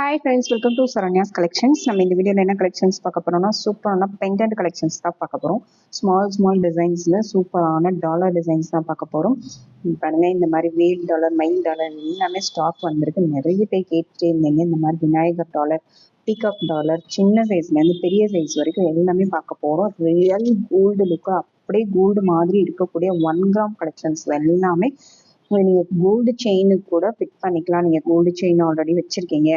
Hi friends welcome to Saranya's collections நம்ம இந்த வீடியோவில் என்ன கலெக்ஷன்ஸ் பார்க்க போறோம்னா சூப்பரான பெண்டன்ட் கலெக்ஷன்ஸ் தான் பார்க்க போகிறோம் ஸ்மால் ஸ்மால் டிசைன்ஸில் சூப்பரான டாலர் டிசைன்ஸ் தான் பார்க்க போகிறோம் பாருங்க இந்த மாதிரி வேல் டாலர் மைல் டாலர் எல்லாமே ஸ்டாக் வந்திருக்கு. நிறைய பேர் கேட்டுட்டே இருந்தீங்க. இந்த மாதிரி விநாயகர் டாலர் பீகாக் டாலர் சின்ன சைஸ்லேருந்து பெரிய சைஸ் வரைக்கும் எல்லாமே பார்க்க போகிறோம் ரியல் கோல்டு லுக்கு அப்படியே கோல்டு மாதிரி இருக்கக்கூடிய ஒன் கிராம் கலெக்ஷன்ஸ் எல்லாமே நீங்கள் கோல்டு செயினுக்கு கூட ஃபிட் பண்ணிக்கலாம். நீங்கள் கோல்டு செயின் ஆல்ரெடி வச்சுருக்கீங்க.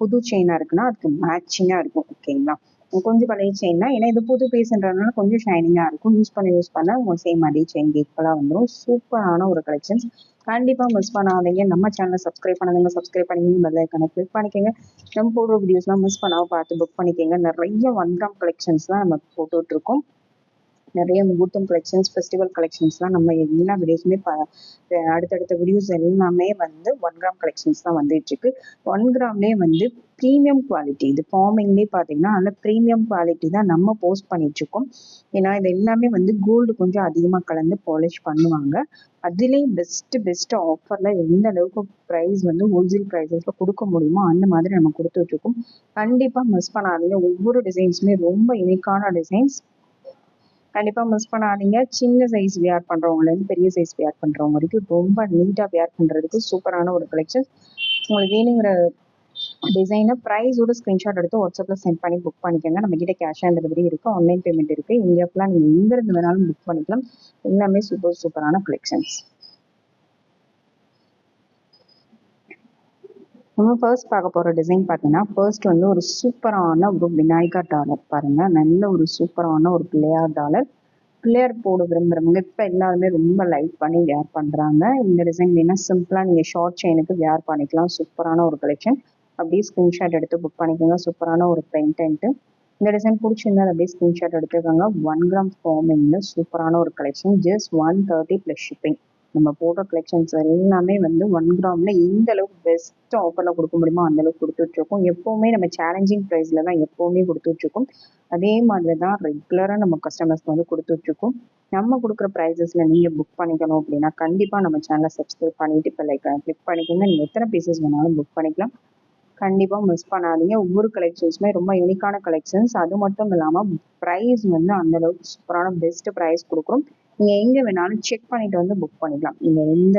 புது செயினாக இருக்குன்னா அதுக்கு மேட்சிங்காக இருக்கும் ஓகேங்களா கொஞ்சம் பழைய செயின்னா ஏன்னா இது புது பீஸ்ன்றதுனால கொஞ்சம் ஷைனிங்காக இருக்கும். யூஸ் பண்ணி யூஸ் பண்ண உங்கள் சேம் அதே செயின் கேட்கலாம் வந்துடும் சூப்பரான ஒரு கலெக்ஷன்ஸ் கண்டிப்பாக மிஸ் பண்ணாதீங்க. நம்ம சேனலை சப்ஸ்கிரைப் பண்ணாதீங்க. சப்ஸ்கிரைப் பண்ணிங்க பெல் ஐக்கனை கிளிக் பண்ணிக்கோங்க. நம்ம போடுற வீடியோஸ்லாம் மிஸ் பண்ணாமல் பார்த்து புக் பண்ணிக்கோங்க. நிறைய ஒன் கிராம் கலெக்ஷன்ஸ் தான் நம்ம போட்டுட்ருக்கோம் நிறைய முகூர்த்தம் கலெக்ஷன்ஸ் ஃபெஸ்டிவல் கலெக்ஷன்ஸ்லாம் நம்ம எல்லா வீடியோஸுமே ப அடுத்தடுத்த வீடியோஸ் எல்லாமே வந்து ஒன் கிராம் கலெக்ஷன்ஸ் தான் வந்துட்டு இருக்கு ஒன் கிராம்லேயே வந்து ப்ரீமியம் குவாலிட்டி இது ஃபார்மிங்லேயே பார்த்தீங்கன்னா நல்ல ப்ரீமியம் குவாலிட்டி தான் நம்ம போஸ்ட் பண்ணிட்டு இருக்கோம் ஏன்னா இது எல்லாமே வந்து கோல்டு கொஞ்சம் அதிகமாக கலந்து பாலிஷ் பண்ணுவாங்க. அதுலேயும் பெஸ்ட் பெஸ்ட் ஆஃபரில் எந்த அளவுக்கு ப்ரைஸ் வந்து ஹோல்சேல் ப்ரைஸஸில் கொடுக்க முடியுமோ அந்த மாதிரி நம்ம கொடுத்துட்ருக்கோம் கண்டிப்பாக மிஸ் பண்ணாதீங்க. ஒவ்வொரு டிசைன்ஸுமே ரொம்ப யூனிக்கான டிசைன்ஸ் கண்டிப்பாக மிஸ் பண்ணாதீங்க. சின்ன சைஸ் வியர் பண்ணுறவங்கலேருந்து பெரிய சைஸ் வியர் பண்ணுறவங்க வரைக்கும் ரொம்ப நீட்டாக வியர் பண்ணுறதுக்கு சூப்பரான ஒரு கலெக்ஷன் உங்களுக்கு வேணுங்கிற டிசைனை ப்ரைஸோட ஸ்க்ரீன்ஷாட் எடுத்து வாட்ஸ்அப்பில் சென்ட் பண்ணி புக் பண்ணிக்கோங்க. நம்ம கிட்ட கேஷ் ஆன் டெலிவரி இருக்குது ஆன்லைன் பேமெண்ட் இருக்குது இந்தியா நீங்கள் எங்கேருந்து வேணாலும் புக் பண்ணிக்கலாம். எல்லாமே சூப்பர் சூப்பரான கலெக்ஷன்ஸ் நம்ம ஃபர்ஸ்ட் பார்க்க போகிற டிசைன் பார்த்தீங்கன்னா ஃபர்ஸ்ட் வந்து ஒரு சூப்பரான ஒரு விநாயகர் டாலர் பாருங்க. நல்ல ஒரு சூப்பரான ஒரு பிள்ளையார் டாலர் பிள்ளையார் போட விரும்புகிறவங்க இப்போ எல்லாருமே ரொம்ப லைக் பண்ணி வேர் பண்ணுறாங்க இந்த டிசைன் வேணா சிம்பிளாக நீங்கள் ஷார்ட் செயினுக்கு வேர் பண்ணிக்கலாம். சூப்பரான ஒரு கலெக்ஷன் அப்படியே ஸ்க்ரீன்ஷாட் எடுத்து புக் பண்ணிக்கோங்க. சூப்பரான ஒரு பெயிண்டன்ட்டு இந்த டிசைன் பிடிச்சிருந்தா அப்படியே ஸ்க்ரீன்ஷாட் எடுத்துக்கோங்க. ஒன் கிராம் ஃபார்மிங்கில் சூப்பரான ஒரு collection just one thirty plus shipping நம்ம போட்டோ கலெக்ஷன்ஸ் எல்லாமே வந்து ஒன் கிராம்ல எந்த அளவுக்கு பெஸ்ட் ஆஃபர்ல கொடுக்க முடியுமோ அந்த அளவுக்கு கொடுத்துட்டு இருக்கோம் எப்பவுமே நம்ம சேலஞ்சிங் ப்ரைஸ்ல தான் எப்பவுமே கொடுத்துட்டு இருக்கோம் அதே மாதிரி தான் ரெகுலரா நம்ம கஸ்டமர்ஸ்க்கு வந்து கொடுத்துட்டு இருக்கோம் நம்ம கொடுக்குற ப்ரைஸஸ்ல நீங்க புக் பண்ணிக்கணும் அப்படின்னா கண்டிப்பா நம்ம சேனலை சப்ஸ்கிரைப் பண்ணிட்டு இப்போ லைக் கிளிக் பண்ணிக்கோங்க. நீங்க எத்தனை பீசஸ் வேணாலும் புக் பண்ணிக்கலாம். கண்டிப்பா மிஸ் பண்ணாதீங்க. ஒவ்வொரு கலெக்ஷன்ஸுமே ரொம்ப யூனிக்கான கலெக்ஷன்ஸ் அது மட்டும் இல்லாம ப்ரைஸ் வந்து அந்த அளவுக்கு சூப்பரான பெஸ்ட் ப்ரைஸ் கொடுக்குறோம். நீங்க எங்க வேணாலும் செக் பண்ணிட்டு வந்து புக் பண்ணிக்கலாம். நீங்கள் எந்த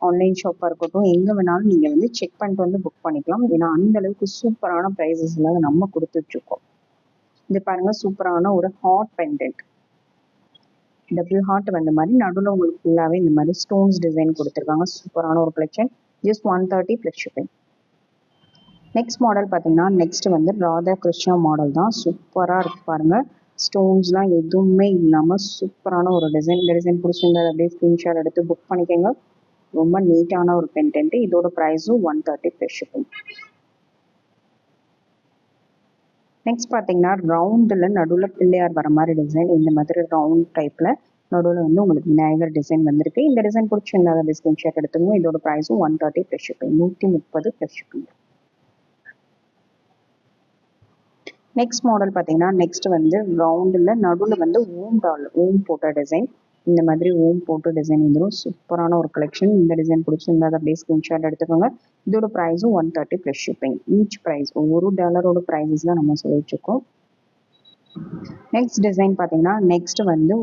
ஆன்லைன் ஷாப்பா இருக்கட்டும் எங்க வேணாலும் நீங்க வந்து செக் பண்ணிட்டு வந்து புக் பண்ணிக்கலாம். ஏன்னா அந்த அளவுக்கு சூப்பரான ப்ரைஸஸ்ல நம்ம கொடுத்துட்ருக்கோம் இது பாருங்க சூப்பரான ஒரு ஹாட் பெண்டன்ட் டபுள் ஹார்ட் வந்த மாதிரி நடுவில் உங்களுக்கு ஃபுல்லாகவே இந்த மாதிரி ஸ்டோன்ஸ் டிசைன் கொடுத்துருக்காங்க. சூப்பரான ஒரு collection just one thirty plus shipping next model பார்த்தீங்கன்னா நெக்ஸ்ட் வந்து ராதா கிருஷ்ணா மாடல் தான். சூப்பராக இருக்கு பாருங்கள் ஸ்டோன்ஸ்லாம் எதுவுமே இல்லாமல் சூப்பரான ஒரு டிசைன் இந்த டிசைன் பிடிச்சிருந்தது அப்படியே ஸ்க்ரீன்ஷாட் எடுத்து புக் பண்ணிக்கோங்க. ரொம்ப நீட்டான ஒரு பென்டென்ட் இதோட ப்ரைஸும் one thirty plus shipping next பார்த்தீங்கன்னா ரவுண்டில் நடுவில் பிள்ளையார் வர மாதிரி டிசைன் இந்த மாதிரி ரவுண்ட் டைப்பில் நடுவில் வந்து உங்களுக்கு விநாயகர் டிசைன் வந்திருக்கு. இந்த டிசைன் பிடிச்சிருந்தா அதை ஸ்க்ரீன்ஷாட் எடுத்துங்க இதோட ப்ரைஸும் ஒன் தேர்ட்டி ப்ளஸ் ஷிப்பிங் நூற்றி முப்பது ப்ளஸ் ஷிப்பிங் நெக்ஸ்ட் மாடல் பார்த்தீங்கன்னா நெக்ஸ்ட் வந்து ரவுண்டில் நடுவில் வந்து ஓம் டால் ஓம் போட்ட டிசைன் இந்த மாதிரி ஓம் போட்டு டிசைன் வந்துடும் சூப்பரான ஒரு கலெக்ஷன் இந்த டிசைன் பிடிச்சிருந்தா அப்படியே ஸ்க்ரீன்ஷாட் எடுத்துக்கோங்க. இதோட ப்ரைஸும் one thirty plus shipping each price ஒவ்வொரு டாலரோட ப்ரைஸஸ் தான் நம்ம சொல்லிட்டுருக்கோம். நெக்ஸ்ட் டிசைன் பார்த்தீங்கன்னா நெக்ஸ்ட் வந்து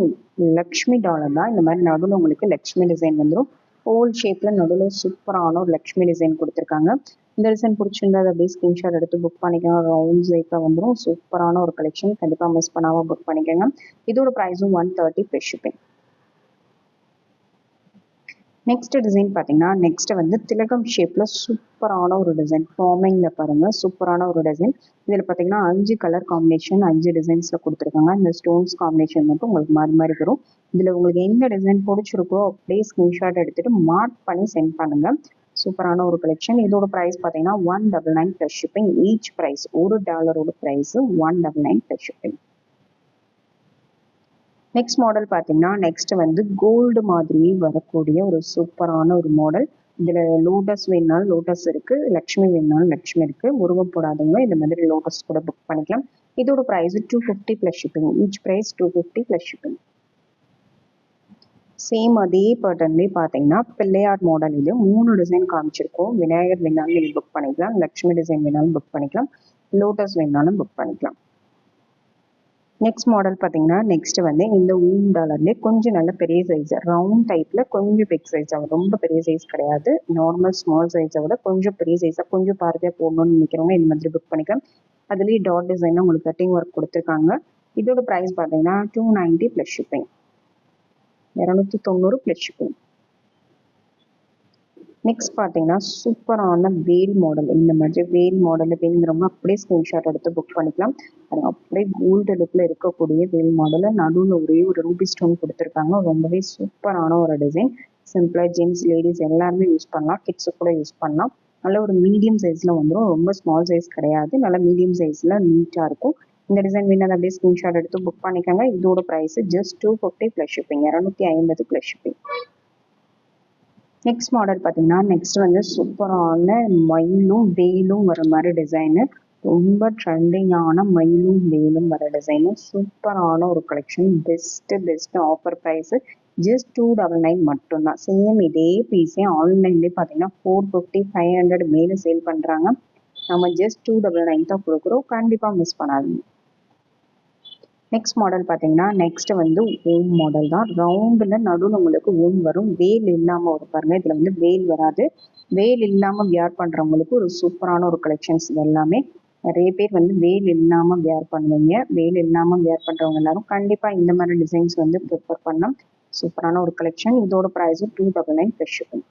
லக்ஷ்மி டாலர் தான். இந்த மாதிரி நடுவில் உங்களுக்கு லக்ஷ்மி டிசைன் வந்துடும் ஹோல் ஷேப்பில் நடுவில் சூப்பரான ஒரு லக்ஷ்மி டிசைன் கொடுத்துருக்காங்க. இந்த டிசைன் பிடிச்சிருந்தா அதை அப்படியே ஸ்க்ரீன்ஷாட் எடுத்து புக் பண்ணிக்கோங்க. ரவுண்ட் ஷேப்பில் வந்துடும் சூப்பரான ஒரு கலெக்ஷன் கண்டிப்பாக மிஸ் பண்ணாமல் புக் பண்ணிக்கோங்க. இதோட ப்ரைஸும் one thirty plus shipping next design பார்த்தீங்கன்னா நெக்ஸ்ட் வந்து திலகம் ஷேப்பில் சூப்பரான ஒரு டிசைன் ஃபார்மிங்கில் பாருங்கள் சூப்பரான ஒரு டிசைன் இதில் பார்த்தீங்கன்னா அஞ்சு கலர் காம்பினேஷன் அஞ்சு டிசைன்ஸில் கொடுத்துருக்காங்க. இந்த ஸ்டோன்ஸ் காம்பினேஷன் மட்டும் உங்களுக்கு மாறி மாறி வரும் இதில் உங்களுக்கு எந்த டிசைன் பிடிச்சிருக்கோ அப்படியே ஸ்க்ரீன்ஷாட் எடுத்துகிட்டு மார்க் பண்ணி சென்ட் பண்ணுங்கள் சூப்பரான ஒரு கலெக்ஷன் இதோட ப்ரைஸ் பார்த்தீங்கன்னா one double nine plus shipping each price ஒரு டாலரோட price one double nine plus shipping next model பார்த்தீங்கன்னா நெக்ஸ்ட் வந்து கோல்டு மாதிரி வரக்கூடிய ஒரு சூப்பரான ஒரு மாடல் இதில் லோட்டஸ் வேணுனாலும் லோட்டஸ் இருக்கு லக்ஷ்மி வேணுனாலும் லக்ஷ்மி இருக்கு. உருவம் போடாதவங்க இந்த மாதிரி லோட்டஸ் கூட புக் பண்ணிக்கலாம். இதோட price two fifty plus shipping each price two fifty plus shipping same அதே பேட்டர்ன்லேயே பார்த்தீங்கன்னா பிள்ளையார் மாடல் இது மூணு டிசைன் காமிச்சிருக்கோம். விநாயகர் வேணாலும் நீங்கள் புக் பண்ணிக்கலாம். லக்ஷ்மி டிசைன் வேணாலும் புக் பண்ணிக்கலாம். லோட்டஸ் வேணாலும் புக் பண்ணிக்கலாம். நெக்ஸ்ட் மாடல் பார்த்தீங்கன்னா நெக்ஸ்ட் வந்து இந்த ஊம் டாலர்லேயே கொஞ்சம் நல்ல பெரிய சைஸ் ரவுண்ட் டைப்பில் கொஞ்சம் பிக் சைஸ் ஆகும். ரொம்ப பெரிய சைஸ் கிடையாது. நார்மல் ஸ்மால் சைஸை விட கொஞ்சம் பெரிய சைஸாக கொஞ்சம் பார்வையாக போடணும்னு நினைக்கிறவங்க இந்த மாதிரி புக் பண்ணிக்கலாம். அதுலேயே டாட் டிசைனாக உங்களுக்கு கட்டிங் ஒர்க் கொடுத்துருக்காங்க. இதோட ப்ரைஸ் பார்த்தீங்கன்னா டூ நைன்ட்டி ப்ளஸ் ஷிப்பிங் இரநூத்தி தொண்ணூறு ப்ளஸ் ஷிப்பிங் நெக்ஸ்ட் பார்த்தீங்கன்னா சூப்பரான வேல் மாடல் இந்த மாதிரி வேல் மாடல் வேணுங்கிறவங்க அப்படியே ஸ்க்ரீன்ஷாட் எடுத்து புக் பண்ணிக்கலாம். அது அப்படியே கோல்டு லுக்கில் இருக்கக்கூடிய வேல் மாடலில் நடுவில் ஒரே ஒரு ரூபி ஸ்டோன் கொடுத்துருக்காங்க. ரொம்பவே சூப்பரான ஒரு டிசைன் சிம்பிளாக ஜென்ஸ் லேடிஸ் எல்லாருமே யூஸ் பண்ணலாம். கிட்ஸு கூட யூஸ் பண்ணலாம். நல்ல ஒரு மீடியம் சைஸில் வந்துடும் ரொம்ப ஸ்மால் சைஸ் கிடையாது. நல்ல மீடியம் சைஸில் நீட்டாக இருக்கும். இந்த டிசைன் வேணும் அப்படியே ஸ்க்ரீன்ஷாட் எடுத்து புக் பண்ணிக்கோங்க. இதோட price just two fifty plus shipping இரநூத்தி ஐம்பது ப்ளஸ் ஷிப்பிங் நெக்ஸ்ட் மாடல் பார்த்தீங்கன்னா நெக்ஸ்ட் வந்து சூப்பரான மயிலும் வேலும் வர மாதிரி டிசைனு ரொம்ப ட்ரெண்டிங்கான மயிலும் வேலும் வர டிசைனு சூப்பரான ஒரு collection best best offer price just two double nine மட்டும்தான். சேம் இதே பீஸே ஆன்லைன்லேயே பார்த்தீங்கன்னா ஃபோர் ஃபிஃப்டி ஃபைவ் ஹண்ட்ரட் மேலே சேல் பண்ணுறாங்க நம்ம ஜஸ்ட் டூ டபுள் நைன் தான் கொடுக்குறோம். கண்டிப்பாக மிஸ் பண்ணாதீங்க. நெக்ஸ்ட் மாடல் பார்த்தீங்கன்னா நெக்ஸ்ட் வந்து ஓம் மாடல் தான். ரவுண்டில் நடுவில் உங்களுக்கு ஓம் வரும். வேல் இல்லாமல் ஒரு பாருங்க. இதில் வந்து வேல் வராது. வேல் இல்லாமல் வியர் பண்ணுறவங்களுக்கு ஒரு சூப்பரான ஒரு கலெக்ஷன்ஸ் இது எல்லாமே நிறைய பேர் வந்து வேல் இல்லாமல் வியர் பண்ணுவீங்க. வேல் இல்லாமல் வியர் பண்ணுறவங்க எல்லாரும் கண்டிப்பாக இந்த மாதிரி டிசைன்ஸ் வந்து ப்ரிஃபர் பண்ணலாம் சூப்பரான ஒரு கலெக்ஷன் இதோட ப்ரைஸும் two double nine plus shipping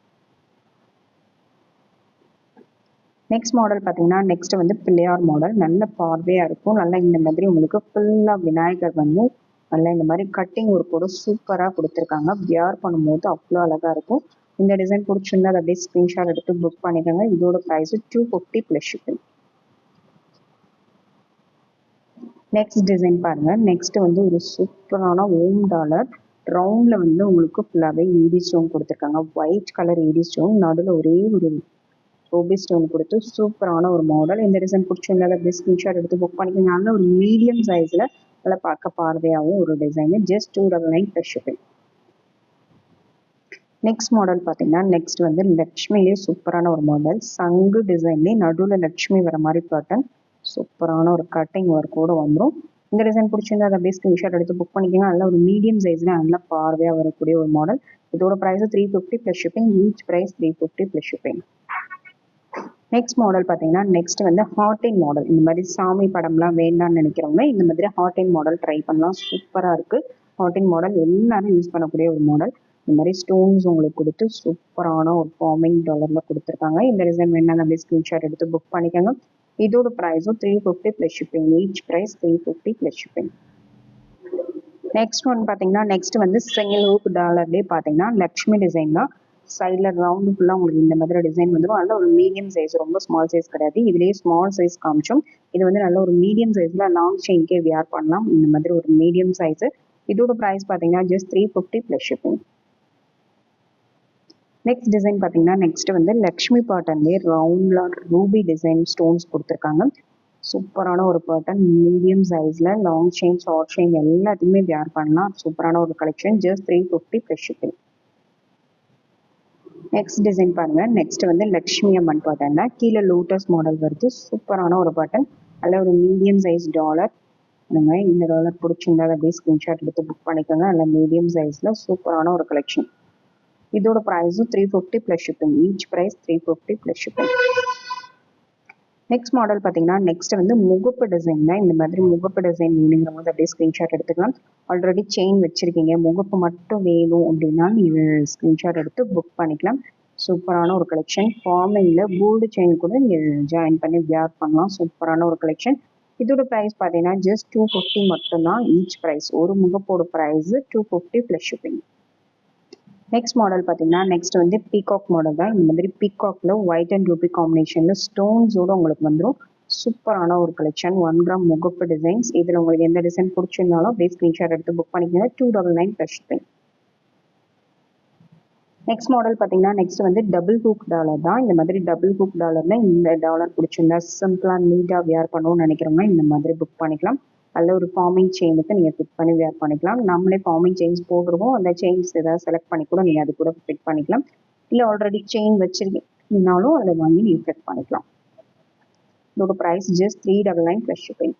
next model பார்த்தீங்கன்னா நெக்ஸ்ட் வந்து பிள்ளையார் மாடல் நல்ல பார்வையாக இருக்கும். நல்லா இந்த மாதிரி உங்களுக்கு ஃபுல்லாக விநாயகர் வந்து நல்லா இந்த மாதிரி கட்டிங் ஒர்க்கோட சூப்பராக கொடுத்துருக்காங்க. வியர் பண்ணும்போது அவ்வளோ அழகாக இருக்கும். இந்த டிசைன் பிடிச்சிருந்தா அதை அப்படியே ஸ்க்ரீன்ஷாட் எடுத்து புக் பண்ணிக்கோங்க. இதோட price two fifty plus shipping next design பாருங்க. நெக்ஸ்ட் வந்து ஒரு சூப்பரான ஓம் டாலர் ரவுண்ட்ல வந்து உங்களுக்கு ஃபுல்லாகவே ஈடி ஸ்டோன் கொடுத்துருக்காங்க. ஒயிட் கலர் ஈடி ஸ்டோன் நடுவில் ஒரே ஒரு ரூபி ஸ்டோன் கொடுத்து சூப்பரான ஒரு மாடல் இந்த டிசைன் பிடிச்சிருந்தால அப்படியே ஸ்கிரீன்ஷாட் எடுத்து புக் பண்ணிக்கோங்க. நல்ல ஒரு மீடியம் சைஸில் நல்லா பார்க்க பார்வையாகவும் ஒரு design just two double nine plus shipping next model பார்த்தீங்கன்னா நெக்ஸ்ட் வந்து லக்ஷ்மிலே சூப்பரான ஒரு மாடல் சங்கு டிசைன்லேயே நடுவில் லக்ஷ்மி வர மாதிரி பேட்டர்ன் சூப்பரான ஒரு கட்டிங் ஒர்க்கோட வந்துடும் இந்த டிசைன் பிடிச்சிருந்தா அதை அப்படியே ஸ்க்ரீன்ஷாட் எடுத்து புக் பண்ணிக்கோங்க. அதில் ஒரு மீடியம் சைஸில் நல்லா பார்வையாக வரக்கூடிய ஒரு மாடல் இதோட price three fifty plus shipping each price three fifty plus shipping next model பார்த்தீங்கன்னா நெக்ஸ்ட் வந்து ஹார்டின் மாடல் இந்த மாதிரி சாமி படம்லாம் வேண்டாம்னு நினைக்கிறவங்க இந்த மாதிரி ஹார்டின் மாடல் ட்ரை பண்ணலாம். சூப்பராக இருக்குது ஹார்டின் மாடல் எல்லாரும் யூஸ் பண்ணக்கூடிய ஒரு மாடல் இந்த மாதிரி ஸ்டோன்ஸ் உங்களுக்கு கொடுத்து சூப்பரான ஒரு ஃபார்மிங் டாலரில் கொடுத்துருக்காங்க. இந்த டிசைன் வேணா அப்படியே ஸ்க்ரீன்ஷாட் எடுத்து புக் பண்ணிக்கோங்க. இதோட ப்ரைஸும் three fifty plus shipping each price three fifty plus shipping next one பார்த்தீங்கன்னா நெக்ஸ்ட் வந்து சிங்கிள் ஹூக் டாலர்லேயே பார்த்தீங்கன்னா லக்ஷ்மி டிசைன் தான். சைடில் ரவுண்டு ஃபுல்லாக உங்களுக்கு இந்த மாதிரி டிசைன் வந்துடும் நல்ல ஒரு மீடியம் சைஸ் ரொம்ப ஸ்மால் சைஸ் கிடையாது. இதுலேயே ஸ்மால் சைஸ் காமிச்சோம். இது வந்து நல்ல ஒரு மீடியம் சைஸில் லாங் செயின்கே வியர் பண்ணலாம். இந்த மாதிரி ஒரு மீடியம் சைஸு இதோட ப்ரைஸ் பார்த்தீங்கன்னா just three fifty plus shipping next design பார்த்தீங்கன்னா நெக்ஸ்ட் வந்து லக்ஷ்மி பாட்டன்லேயே ரவுண்டில் ரூபி டிசைன் ஸ்டோன்ஸ் கொடுத்துருக்காங்க. சூப்பரான ஒரு பேட்டர்ன் மீடியம் சைஸில் லாங் செயின் ஷார்ட் செயின் எல்லாத்தையுமே வியர் பண்ணலாம். சூப்பரான ஒரு collection just three fifty plus shipping next design பாருங்க. நெக்ஸ்ட் வந்து லக்ஷ்மி அம்மன் பேட்டர்ல கீழே லோட்டஸ் மாடல் வருது. சூப்பரான ஒரு பாட்டன் அதில் ஒரு மீடியம் சைஸ் டாலர் இந்த டாலர் பிடிச்சிருந்தா அப்படியே ஸ்க்ரீன்ஷாட் எடுத்து புக் பண்ணிக்கோங்க. அதில் மீடியம் சைஸில் சூப்பரான ஒரு கலெக்ஷன் இதோட ப்ரைஸும் three fifty plus shipping each price three fifty plus shipping next model பார்த்தீங்கன்னா நெக்ஸ்ட் வந்து முகப்பு டிசைன் தான். இந்த மாதிரி முகப்பு டிசைன் வேணுங்கிற போது அப்படியே ஸ்க்ரீன்ஷாட் எடுத்துக்கலாம். ஆல்ரெடி செயின் வச்சுருக்கீங்க. முகப்பு மட்டும் வேணும் அப்படின்னா நீங்கள் ஸ்க்ரீன்ஷாட் எடுத்து புக் பண்ணிக்கலாம். சூப்பரான ஒரு கலெக்ஷன் ஃபார்மிங்கில் கோல்டு செயின் கூட நீங்கள் ஜாயின் பண்ணி வியர் பண்ணலாம். சூப்பரான ஒரு கலெக்ஷன் இதோட ப்ரைஸ் பார்த்தீங்கன்னா ஜஸ்ட் டூ ஃபிஃப்டி மட்டும்தான். ஈச் ப்ரைஸ் ஒரு முகப்போட price two fifty plus shipping next model பார்த்தீங்கன்னா நெக்ஸ்ட் வந்து பீகாக் மாடல் தான். இந்த மாதிரி பீகாக்ல ஒயிட் அண்ட் ரூபி காம்பினேஷனில் ஸ்டோன்ஸோட உங்களுக்கு வந்துடும் சூப்பரான ஒரு கலெக்ஷன் ஒன் கிராம் முகப்பு டிசைன்ஸ் இதில் உங்களுக்கு எந்த டிசைன் பிடிச்சிருந்தாலும் அப்படியே ஸ்க்ரீன்ஷாட் எடுத்து புக் பண்ணிக்கோங்க. Two double nine plus shipping next model பார்த்தீங்கன்னா நெக்ஸ்ட் வந்து டபுள் ஹூக் டாலர் தான். இந்த மாதிரி டபுள் ஹூக் டாலர்ல இந்த டாலர் பிடிச்சிருந்தா சிம்பிளாக நீட்டாக வியர் பண்ணணும்னு நினைக்கிறவங்க இந்த மாதிரி புக் பண்ணிக்கலாம். அதில் ஒரு ஃபார்மிங் செயினுக்கு நீங்கள் ஃபிட் பண்ணி வேர் பண்ணிக்கலாம். நம்மளே ஃபார்மிங் செயின்ஸ் போட்டிருக்கோம் அந்த செயின்ஸ் ஏதாவது செலக்ட் பண்ணி கூட நீங்கள் அது கூட ஃபிட் பண்ணிக்கலாம். இல்லை ஆல்ரெடி செயின் வச்சிருக்கீங்கனாலும் அதை வாங்கி நீங்கள் ஃபிட் பண்ணிக்கலாம். இதோட price just three double nine plus shipping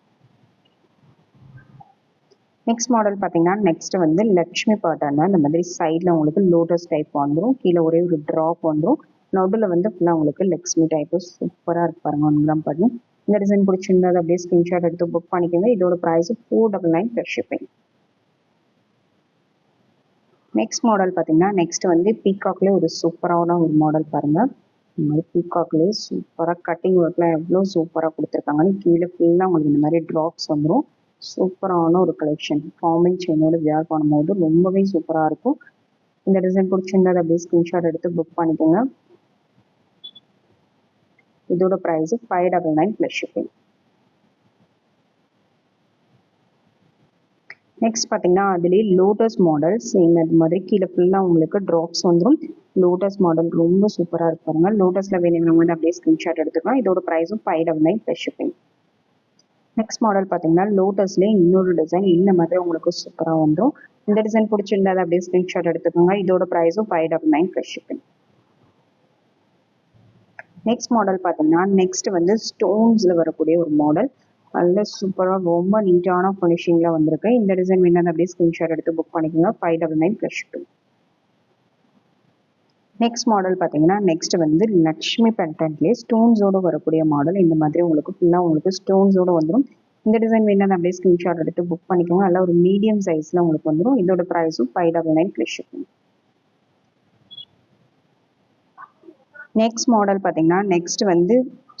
next model பார்த்தீங்கன்னா நெக்ஸ்ட் வந்து லக்ஷ்மி பாட்டர்னா இந்த மாதிரி சைடில் உங்களுக்கு லோட்டஸ் டைப் வந்துடும் கீழே ஒரே ஒரு ட்ராப் வந்துடும் நடுவில் வந்து ஃபுல்லாக உங்களுக்கு லக்ஷ்மி டைப்பு சூப்பராக இருக்கு பாருங்க. ஒன் பண்ணி. இந்த டிசைன் பிடிச்சிருந்தா அதை அப்படியே ஸ்க்ரீன்ஷாட் எடுத்து புக் பண்ணிக்கோங்க. இதோட price four double nine plus shipping next model பார்த்தீங்கன்னா நெக்ஸ்ட் வந்து பீகாக்லேயே ஒரு சூப்பரான ஒரு மாடல் பாருங்க. இந்த மாதிரி பீகாக்லேயே சூப்பராக கட்டிங் ஒர்க்லாம் எவ்வளோ சூப்பராக கொடுத்துருக்காங்கன்னு கீழே ஃபுல்லாக உங்களுக்கு இந்த மாதிரி ட்ராப்ஸ் வந்துடும் சூப்பரான ஒரு கலெக்ஷன் ஃபார்மிங் செயினோட வியர் பண்ணும்போது ரொம்பவே சூப்பராக இருக்கும். இந்த டிசைன் பிடிச்சிருந்தா அதை அப்படியே ஸ்க்ரீன்ஷாட் எடுத்து புக் பண்ணிக்கோங்க. இதோட price five double nine plus shipping next பார்த்தீங்கன்னா அதுலேயே லோட்டஸ் மாடல் சேம் அது மாதிரி கீழே ஃபுல்லாக உங்களுக்கு ட்ராப்ஸ் வந்துடும் லோட்டஸ் மாடல் ரொம்ப சூப்பராக இருப்பாங்க லோட்டஸில் வேணுங்கிறவங்க வந்து அப்படியே ஸ்க்ரீன்ஷாட் எடுத்துக்கலாம். இதோட ப்ரைஸும் five double nine plus shipping next model பார்த்தீங்கன்னா லோட்டஸ்லேயே இன்னொரு டிசைன் இந்த மாதிரி உங்களுக்கு சூப்பராக வந்துடும் இந்த டிசைன் பிடிச்சிருந்தா அப்படியே ஸ்க்ரீன்ஷாட் எடுத்துக்கோங்க. இதோட ப்ரைஸும் five double nine plus shipping next model பார்த்தீங்கன்னா நெக்ஸ்ட் வந்து ஸ்டோன்ஸில் வரக்கூடிய ஒரு மாடல் நல்ல சூப்பராக ரொம்ப நீட்டான ஃபினிஷிங்கில் வந்திருக்கு. இந்த டிசைன் வேணும் அப்படியே ஸ்க்ரீன்ஷாட் எடுத்து புக் பண்ணிக்கோங்க. Five double nine plus two next model பார்த்தீங்கன்னா நெக்ஸ்ட் வந்து லக்ஷ்மி பென்டன்ட்லேயே ஸ்டோன்ஸோடு வரக்கூடிய மாடல் இந்த மாதிரி உங்களுக்கு ஃபுல்லாக உங்களுக்கு ஸ்டோன்ஸோடு வந்துடும் இந்த டிசைன் வேணும் அப்படியே ஸ்க்ரீன்ஷாட் எடுத்து புக் பண்ணிக்கோங்க. நல்லா ஒரு மீடியம் சைஸில் உங்களுக்கு வந்துடும் இதோட ப்ரைஸும் five double nine plus next model பார்த்தீங்கன்னா நெக்ஸ்ட் வந்து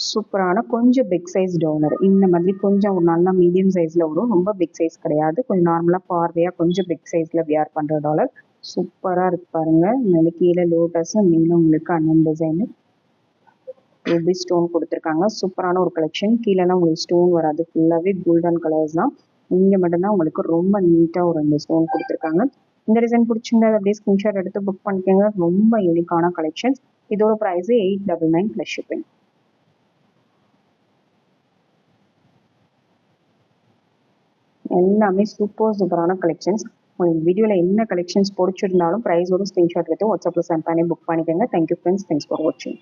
சூப்பரான கொஞ்சம் பிக் சைஸ் டாலர் இந்த மாதிரி கொஞ்சம் ஒரு நல்ல மீடியம் சைஸில் வரும் ரொம்ப பிக் சைஸ் கிடையாது. கொஞ்சம் நார்மலாக பார்வையாக கொஞ்சம் பிக் சைஸில் வியர் பண்ணுற டாலர் சூப்பராக இருக்கு பாருங்க. மேலே கீழே லோட்டஸும் மேலே உங்களுக்கு அண்ணன் டிசைனு ரூபி ஸ்டோன் கொடுத்துருக்காங்க. சூப்பரான ஒரு கலெக்ஷன் கீழேலாம் உங்களுக்கு ஸ்டோன் வராது. ஃபுல்லாகவே கோல்டன் கலர்ஸ் தான். இங்கே மட்டும்தான் உங்களுக்கு ரொம்ப நீட்டாக ஒரு ரெண்டு ஸ்டோன் கொடுத்துருக்காங்க. இந்த டிசைன் பிடிச்சிருந்தா அப்படியே ஸ்கிரீன்ஷாட் எடுத்து புக் பண்ணிக்கோங்க. ரொம்ப யூனிக்கான கலெக்ஷன்ஸ் இதோட price eight double nine plus shipping எல்லாமே சூப்பர் சூப்பரான கலெக்ஷன்ஸ் உங்களுக்கு வீடியோவில் என்ன கலெக்ஷன்ஸ் பிடிச்சிருந்தாலும் ப்ரைஸோட ஸ்க்ரீன்ஷாட் எடுத்து வாட்ஸ்அப்பில் சென்ட் பண்ணி புக் பண்ணிக்கோங்க. தேங்க்யூ ஃப்ரெண்ட்ஸ் தேங்க்ஸ் ஃபார் வாட்சிங்